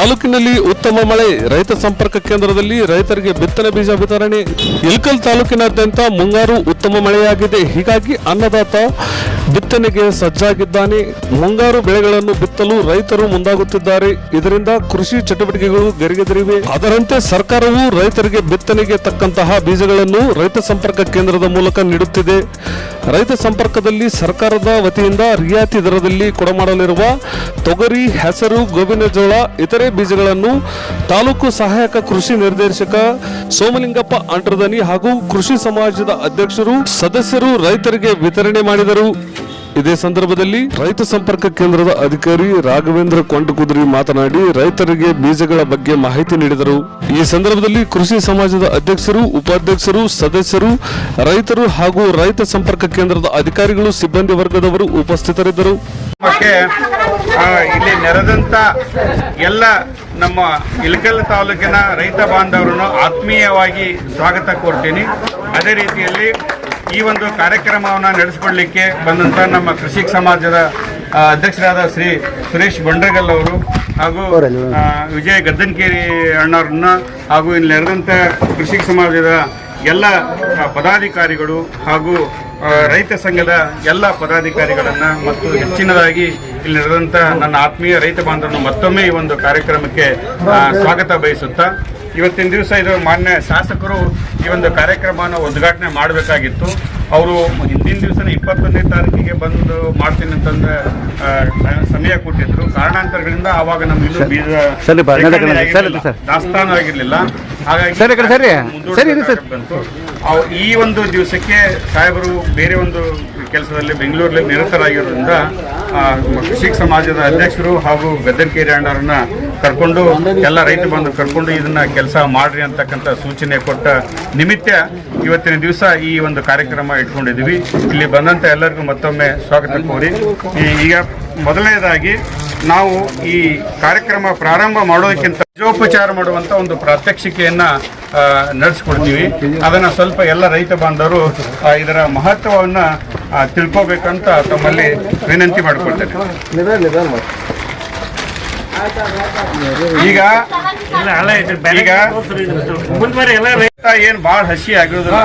ತಾಲೂಕಿನಲ್ಲಿ ಉತ್ತಮ ಮಳೆ. ರೈತ ಸಂಪರ್ಕ ಕೇಂದ್ರದಲ್ಲಿ ರೈತರಿಗೆ ಬಿತ್ತನೆ ಬೀಜ ವಿತರಣೆ. ಇಲ್ಕಲ್ ತಾಲೂಕಿನಾದ್ಯಂತ ಮುಂಗಾರು ಉತ್ತಮ ಮಳೆಯಾಗಿದೆ. ಹೀಗಾಗಿ ಅನ್ನದಾತ ಬಿತ್ತನೆಗೆ ಸಜ್ಜಾಗಿದ್ದಾನೆ. ಮುಂಗಾರು ಬೆಳೆಗಳನ್ನು ಬಿತ್ತಲು ರೈತರು ಮುಂದಾಗುತ್ತಿದ್ದಾರೆ. ಇದರಿಂದ ಕೃಷಿ ಚಟುವಟಿಕೆಗಳು ಗರಿಗೆದರಿವೆ. ಅದರಂತೆ ಸರ್ಕಾರವು ರೈತರಿಗೆ ಬಿತ್ತನೆಗೆ ತಕ್ಕಂತಹ ಬೀಜಗಳನ್ನು ರೈತ ಸಂಪರ್ಕ ಕೇಂದ್ರದ ಮೂಲಕ ನೀಡುತ್ತಿದೆ. ರೈತ ಸಂಪರ್ಕದಲ್ಲಿ ಸರ್ಕಾರದ ವತಿಯಿಂದ ರಿಯಾಯಿತಿ ದರದಲ್ಲಿ ಕೊಡಮಾಡಲಿರುವ ತೊಗರಿ, ಹೆಸರು, ಗೋವಿನ ಜೋಳ, ಇತರೆ ಬೀಜಗಳನ್ನು ತಾಲೂಕು ಸಹಾಯಕ ಕೃಷಿ ನಿರ್ದೇಶಕ ಸೋಮಲಿಂಗಪ್ಪ ಅಂಟ್ರದನಿ ಹಾಗೂ ಕೃಷಿ ಸಮಾಜದ ಅಧ್ಯಕ್ಷರು, ಸದಸ್ಯರು ರೈತರಿಗೆ ವಿತರಣೆ ಮಾಡಿದರು. ಇದೇ ಸಂದರ್ಭದಲ್ಲಿ ರೈತ ಸಂಪರ್ಕ ಕೇಂದ್ರದ ಅಧಿಕಾರಿ ರಾಘವೇಂದ್ರ ಕೊಂಡಕುದ್ರಿ ಮಾತನಾಡಿ ರೈತರಿಗೆ ಬೀಜಗಳ ಬಗ್ಗೆ ಮಾಹಿತಿ ನೀಡಿದರು. ಈ ಸಂದರ್ಭದಲ್ಲಿ ಕೃಷಿ ಸಮಾಜದ ಅಧ್ಯಕ್ಷರು, ಉಪಾಧ್ಯಕ್ಷರು, ಸದಸ್ಯರು, ರೈತರು ಹಾಗೂ ರೈತ ಸಂಪರ್ಕ ಕೇಂದ್ರದ ಅಧಿಕಾರಿಗಳು, ಸಿಬ್ಬಂದಿ ವರ್ಗದವರು ಉಪಸ್ಥಿತರಿದ್ದರು. ಇಲ್ಲಿ ನೆರೆದಂತ ಎಲ್ಲ ನಮ್ಮ ಇಳಕಲ್ ತಾಲೂಕಿನ ರೈತ ಬಾಂಧವರನ್ನು ಆತ್ಮೀಯವಾಗಿ ಸ್ವಾಗತ ಕೋರ್ತೀನಿ. ಅದೇ ರೀತಿಯಲ್ಲಿ ಈ ಒಂದು ಕಾರ್ಯಕ್ರಮವನ್ನು ನಡೆಸಿಕೊಳ್ಳಲಿಕ್ಕೆ ಬಂದಂಥ ನಮ್ಮ ಕೃಷಿ ಸಮಾಜದ ಅಧ್ಯಕ್ಷರಾದ ಶ್ರೀ ಸುರೇಶ್ ಬಂಡ್ರಗಲ್ ಅವರು ಹಾಗೂ ವಿಜಯ್ ಗದ್ದನ್ಕೇರಿ ಅಣ್ಣವ್ರನ್ನ ಹಾಗೂ ಇಲ್ಲಿ ನಡೆದಂಥ ಕೃಷಿ ಸಮಾಜದ ಎಲ್ಲ ಪದಾಧಿಕಾರಿಗಳು ಹಾಗೂ ರೈತ ಸಂಘದ ಎಲ್ಲ ಪದಾಧಿಕಾರಿಗಳನ್ನು ಮತ್ತು ಹೆಚ್ಚಿನದಾಗಿ ಇಲ್ಲಿ ನೆರೆದಂಥ ನನ್ನ ಆತ್ಮೀಯ ರೈತ ಬಾಂಧವರನ್ನು ಮತ್ತೊಮ್ಮೆ ಈ ಒಂದು ಕಾರ್ಯಕ್ರಮಕ್ಕೆ ಸ್ವಾಗತ ಬಯಸುತ್ತಾ ಇವತ್ತಿನ ದಿವಸ ಇದು ಮಾನ್ಯ ಶಾಸಕರು ಈ ಒಂದು ಕಾರ್ಯಕ್ರಮವನ್ನು ಉದ್ಘಾಟನೆ ಮಾಡಬೇಕಾಗಿತ್ತು. ಅವರು ಹಿಂದಿನ ದಿವಸನೇ ಇಪ್ಪತ್ತೊಂದನೇ ತಾರೀಕಿಗೆ ಬಂದು ಮಾಡ್ತೀನಿ ಅಂತಂದ್ರೆ ಸಮಯ ಕೊಟ್ಟಿದ್ರು. ಕಾರಣಾಂತರಗಳಿಂದ ಆವಾಗ ನಮ್ಗೆ ಇನ್ನೂ ಬೀಜ. ದಾಸ್ತಾನು ಆಗಿರ್ಲಿಲ್ಲ. ಹಾಗಾಗಿ. ಬಂತು. ಈ ಒಂದು ದಿವಸಕ್ಕೆ ಸಾಹೇಬರು ಬೇರೆ ಒಂದು ಕೆಲಸದಲ್ಲಿ ಬೆಂಗಳೂರಲ್ಲಿ ನಿರತರಾಗಿರೋದ್ರಿಂದ ಕೃಷಿ ಸಮಾಜದ ಅಧ್ಯಕ್ಷರು ಹಾಗೂ ಗದ್ದರ್ ಅಣ್ಣರನ್ನ ಕರ್ಕೊಂಡು, ಎಲ್ಲ ರೈತ ಬಂದು ಕರ್ಕೊಂಡು ಇದನ್ನ ಕೆಲಸ ಮಾಡ್ರಿ ಅಂತಕ್ಕಂಥ ಸೂಚನೆ ಕೊಟ್ಟ ನಿಮಿತ್ತ ಇವತ್ತಿನ ದಿವಸ ಈ ಒಂದು ಕಾರ್ಯಕ್ರಮ ಇಟ್ಕೊಂಡಿದ್ವಿ ಇಲ್ಲಿ ಬಂದಂತ ಎಲ್ಲರಿಗೂ ಮತ್ತೊಮ್ಮೆ ಸ್ವಾಗತ ಕೋರಿ. ಈಗ ಮೊದಲನೇದಾಗಿ ನಾವು ಈ ಕಾರ್ಯಕ್ರಮ ಪ್ರಾರಂಭ ಮಾಡೋದಕ್ಕಿಂತ ಬೀಜೋಪಚಾರ ಮಾಡುವಂತ ಒಂದು ಪ್ರಾತ್ಯಕ್ಷಿಕೆಯನ್ನ ನಡೆಸ್ಕೊಡ್ತೀವಿ. ಅದನ್ನ ಸ್ವಲ್ಪ ಎಲ್ಲ ರೈತ ಬಾಂಧವರು ಇದರ ಮಹತ್ವವನ್ನ ತಿಳ್ಕೋಬೇಕಂತ ತಮ್ಮಲ್ಲಿ ವಿನಂತಿ ಈಗ ಈಗ ರೈತ ಏನ್ ಬಾಳ ಹಸಿ ಆಗಿರೋದಿಲ್ಲ.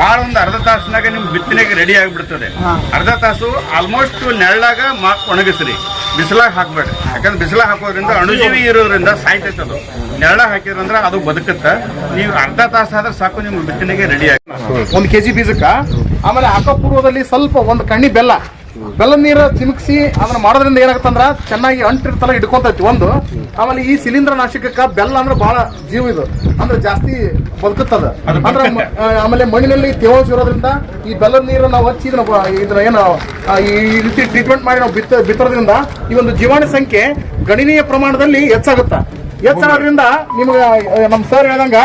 ಬಾಳ ಒಂದು ಅರ್ಧ ತಾಸಿನಾಗ ನಿಮ್ ಬಿತ್ತನೆಗೆ ರೆಡಿ ಆಗಿಬಿಡ್ತದೆ. ಅರ್ಧ ತಾಸು ಆಲ್ಮೋಸ್ಟ್ ನೆರಳಾಗ ಮಾಕ್ ಒಣಗಿಸ್ರಿ. ಬಿಸಿಲಾಗ ಹಾಕ್ಬೇಡ್ರಿ ಯಾಕಂದ್ರೆ ಬಿಸಿಲಾಗ ಹಾಕೋದ್ರಿಂದ ಅಣುಜೀವಿ ಇರೋದ್ರಿಂದ ಸಾಯ್ತೈತೆ ಅದು. ನೆರಳ ಹಾಕಿದ್ರಂದ್ರ ಅದು ಬದುಕುತ್ತೆ. ನೀವು ಅರ್ಧ ತಾಸು ಆದ್ರೆ ಸಾಕು ನಿಮ್ ಬಿತ್ತನೆಗೆ ರೆಡಿ ಆಗಿ ಒಂದು ಕೆಜಿ ಬೀಜಕ್ಕ? ಆಮೇಲೆ ಹಾಕೋ ಪೂರ್ವದಲ್ಲಿ ಸ್ವಲ್ಪ ಒಂದು ಕಣ್ಣಿ ಬೆಲ್ಲ. ಬೆಲ್ಲ ನೀರ ಚಿಮುಕ್ಸಿ ಅದನ್ನ ಮಾಡೋದ್ರಿಂದ ಏನಾಗತ್ತಂದ್ರ ಚೆನ್ನಾಗಿ ಅಂಟಿರ್ತಲ್ಲ ಹಿಡ್ಕೊಂತೈತಿ. ಒಂದು ಆಮೇಲೆ ಈ ಶಿಲೀಂಧ್ರ ನಾಶಕಕ್ಕ ಬೆಲ್ಲ ಅಂದ್ರೆ ಬಹಳ ಜೀವ ಇದು. ಅಂದ್ರೆ ಜಾಸ್ತಿ ಬದುಕುತ್ತದ. ಅದು ಅಂದ್ರೆ ಆಮೇಲೆ ಮಣ್ಣಿನಲ್ಲಿ ತೇವಾಂಶ ಇರೋದ್ರಿಂದ ಈ ಬೆಲ್ಲದ ನೀರು ನಾವು ಹಚ್ಚಿ ಇದನ್ನ ಬ- ಇದನ್ನ ಏನು ಈ ರೀತಿ ಟ್ರೀಟ್ಮೆಂಟ್ ಮಾಡಿ ನಾವು ಬಿತ್ತ ಬಿತ್ತೋದ್ರಿಂದ ಈ ಒಂದು ಜೀವಾಣು ಸಂಖ್ಯೆ ಗಣನೀಯ ಪ್ರಮಾಣದಲ್ಲಿ ಹೆಚ್ಚಾಗುತ್ತ. ಹೆಚ್ಚಾಗೋದ್ರಿಂದ ನಿಮ್ಗೆ ನಮ್ಮ ಸರ್ ಹೇಳ್ದಂಗ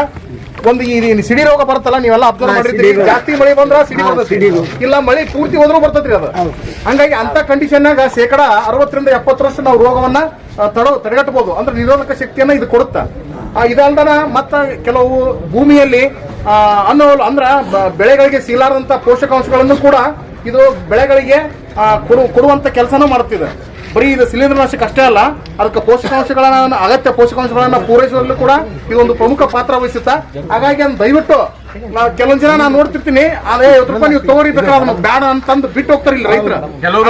ಒಂದು ಈ ಸಿಡಿ ರೋಗ ಬರುತ್ತಲ್ಲ ನೀವೆಲ್ಲ ಅಬ್ಸರ್ವ್ ಮಾಡಿರ್ತೀರಿ. ಜಾಸ್ತಿ ಮಳೆ ಬಂದ್ರ ಸಿಡಿ ಬರ್ತೈತಿ ಇಲ್ಲ ಮಳೆ ಪೂರ್ತಿ ಹೋದ್ರೂ ಬರ್ತೈತ್ರಿ ಅದು. ಹಂಗಾಗಿ ಅಂತ ಕಂಡೀಷನ್ನಾಗ ಶೇಕಡ ಅರವತ್ತರಿಂದ ಎಪ್ಪತ್ತರಷ್ಟು ನಾವು ರೋಗವನ್ನ ತಡ ತಡೆಗಟ್ಟಬಹುದು. ಅಂದ್ರೆ ನಿರೋಧಕ ಶಕ್ತಿಯನ್ನ ಇದು ಕೊಡುತ್ತ. ಇದಲ್ದನ ಮತ್ತ ಕೆಲವು ಭೂಮಿಯಲ್ಲಿ ಅನ್ನೋ ಅಂದ್ರ ಬೆಳೆಗಳಿಗೆ ಸಿಗಲಾರದಂತ ಪೋಷಕಾಂಶಗಳನ್ನು ಕೂಡ ಇದು ಬೆಳೆಗಳಿಗೆ ಕೊಡುವಂತ ಕೆಲಸನೂ ಮಾಡುತ್ತಿದೆ. ಬರೀ ಇದು ಶಿಲೀಂಧ್ರನಾಶಕ ಅಷ್ಟೇ ಅಲ್ಲ ಅದಕ್ಕೆ ಪೋಷಕಾಂಶಗಳನ್ನ ಅಗತ್ಯ ಪೋಷಕಾಂಶಗಳನ್ನ ಪೂರೈಸುವಲ್ಲೂ ಕೂಡ ಇದೊಂದು ಪ್ರಮುಖ ಪಾತ್ರ ವಹಿಸುತ್ತೆ. ಹಾಗಾಗಿ ಅದನ್ನು ದಯವಿಟ್ಟು ನಾವು ಕೆಲವೊಂದ್ ಜನ ನಾನು ನೋಡ್ತಿರ್ತೀನಿ ಅದೇ ಐವತ್ತು ರೂಪಾಯಿ ನೀವು ತಗೋರಿ ಬೇಕಾದ್ರೆ ಅದನ್ನ ಬೇಡ ಅಂತಂದು ಬಿಟ್ಟು ಹೋಗ್ತಾರೆ ಇಲ್ಲಿ ರೈತರು. ಕೆಲವರು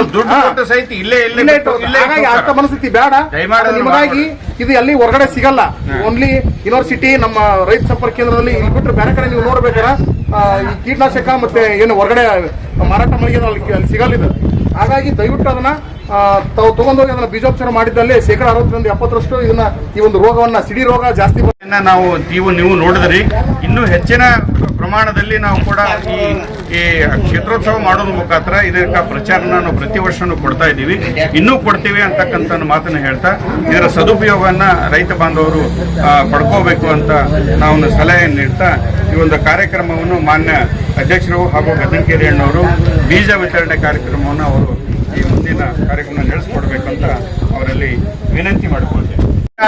ಇಲ್ಲೇ ಇಲ್ಲೇ ಹಾಗಾಗಿ ಅರ್ಥ ಮನಸ್ಥಿತಿ ಬೇಡ. ನಿಮಗಾಗಿ ಇದು ಎಲ್ಲಿ ಹೊರಗಡೆ ಸಿಗಲ್ಲ. ಓನ್ಲಿ ಯೂನಿವರ್ಸಿಟಿ ನಮ್ಮ ರೈತ ಸಂಪರ್ಕ ಕೇಂದ್ರದಲ್ಲಿ ಇಲ್ಲಿ ಬಿಟ್ಟರೆ ಬೇರೆ ಕಡೆ ನೀವು ನೋಡ್ಬೇಕಾರ ಈ ಕೀಟನಾಶಕ ಮತ್ತೆ ಏನು ಹೊರಗಡೆ ಮಾರಾಟ ಮಳಿಗೆ ಅಲ್ಲಿ ಸಿಗಲ್ಲ ಇದು. ಹಾಗಾಗಿ ದಯವಿಟ್ಟು ಅದನ್ನ ತಾವು ತಗೊಂಡೋಗಿ ಅದನ್ನ ಬೀಜೋಪಚಾರ ಮಾಡಿದ್ದಲ್ಲಿ ಶೇಕಡ ಅರವತ್ತರಿಂದ ಎಪ್ಪತ್ತರಷ್ಟು ಇದನ್ನ ಈ ಒಂದು ರೋಗವನ್ನ, ಸಿಡಿ ರೋಗ ಜಾಸ್ತಿ ನಾವು ನೀವು ನೀವು ನೋಡಿದ್ರಿ. ಇನ್ನೂ ಹೆಚ್ಚಿನ ಪ್ರಮಾಣದಲ್ಲಿ ನಾವು ಕೂಡ ಈ ಈ ಕ್ಷೇತ್ರೋತ್ಸವ ಮಾಡೋದ್ರ ಮುಖಾಂತರ ಇದಕ್ಕ ಪ್ರಚಾರನ ನಾವು ಪ್ರತಿ ವರ್ಷನೂ ಕೊಡ್ತಾ ಇದ್ದೀವಿ. ಇನ್ನೂ ಕೊಡ್ತೀವಿ ಅಂತಕ್ಕಂಥ ಮಾತನ್ನು ಹೇಳ್ತಾ, ಇದರ ಸದುಪಯೋಗವನ್ನ ರೈತ ಬಾಂಧವರು ಪಡ್ಕೋಬೇಕು ಅಂತ ನಾವು ಸಲಹೆ ನೀಡ್ತಾ ಈ ಒಂದು ಕಾರ್ಯಕ್ರಮವನ್ನು ಮಾನ್ಯ ಅಧ್ಯಕ್ಷರು ಹಾಗೂ ಗದ್ದನಕೇರಿ ಅಣ್ಣವರು ಬೀಜ ವಿತರಣೆ ಕಾರ್ಯಕ್ರಮವನ್ನು ಅವರು ಈ ಮುಂದಿನ ಕಾರ್ಯಕ್ರಮ ನಡೆಸ್ಕೊಡ್ಬೇಕಂತ ಅವರಲ್ಲಿ ವಿನಂತಿ ಮಾಡ್ಕೊಳ್ತೇವೆ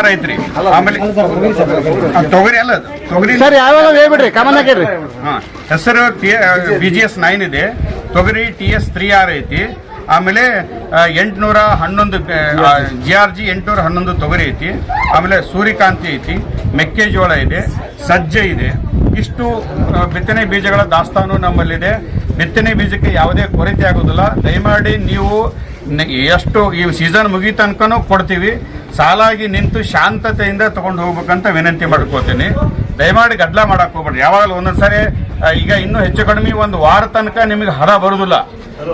ಐತ್ರಿ ಆಮೇಲೆ ಆ, ತೊಗರಿ ಅಲ್ಲ ಅದು. ತೊಗರಿ ಹೇಳ್ಬಿಡ್ರಿ ಕಾಮನ್ ಆಗಿರ್ರಿ ಹಾ ಹೆಸರು ಬಿ ಜಿ ಎಸ್ ನೈನ್ ಇದೆ. ತೊಗರಿ ಟಿ ಎಸ್ ತ್ರೀ ಆರ್ ಐತಿ. ಆಮೇಲೆ ಎಂಟುನೂರ ಹನ್ನೊಂದು ಜಿ ಆರ್ ಜಿ ಎಂಟುನೂರ ಹನ್ನೊಂದು ತೊಗರಿ ಐತಿ. ಆಮೇಲೆ ಸೂರ್ಯಕಾಂತಿ ಐತಿ. ಮೆಕ್ಕೆಜೋಳ ಇದೆ. ಸಜ್ಜೆ ಇದೆ. ಇಷ್ಟು ಬಿತ್ತನೆ ಬೀಜಗಳ ದಾಸ್ತಾನು ನಮ್ಮಲ್ಲಿದೆ. ಬಿತ್ತನೆ ಬೀಜಕ್ಕೆ ಯಾವುದೇ ಕೊರತೆ ಆಗೋದಿಲ್ಲ. ದಯಮಾಡಿ ನೀವು ಎಷ್ಟು ಈ ಸೀಸನ್ ಮುಗಿ ತನಕನೂ ಕೊಡ್ತೀವಿ. ಸಾಲಾಗಿ ನಿಂತು ಶಾಂತತೆಯಿಂದ ತಗೊಂಡು ಹೋಗ್ಬೇಕಂತ ವಿನಂತಿ ಮಾಡ್ಕೋತೀನಿ. ದಯಮಾಡಿ ಗದ್ದಲ ಮಾಡಕ್ ಹೋಗ್ಬೇಡಿ. ಯಾವಾಗಲೂ ಒಂದೊಂದು ಸಾರಿ ಈಗ ಇನ್ನೂ ಹೆಚ್ಚು ಕಡಿಮೆ ಒಂದು ವಾರ ತನಕ ನಿಮಗೆ ಹರ ಬರುದಿಲ್ಲ.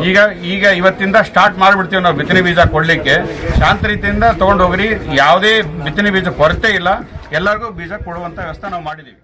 ಈಗ ಈಗ ಇವತ್ತಿಂದ ಸ್ಟಾರ್ಟ್ ಮಾಡಿಬಿಡ್ತೀವಿ ನಾವು ಬಿತ್ತನೆ ಬೀಜ ಕೊಡಲಿಕ್ಕೆ. ಶಾಂತ ರೀತಿಯಿಂದ ತೊಗೊಂಡು ಹೋಗ್ರಿ. ಯಾವುದೇ ಬಿತ್ತನೆ ಬೀಜ ಕೊರತೆ ಇಲ್ಲ. ಎಲ್ಲರಿಗೂ ಬೀಜ ಕೊಡುವಂಥ ವ್ಯವಸ್ಥೆ ನಾವು ಮಾಡಿದ್ದೀವಿ.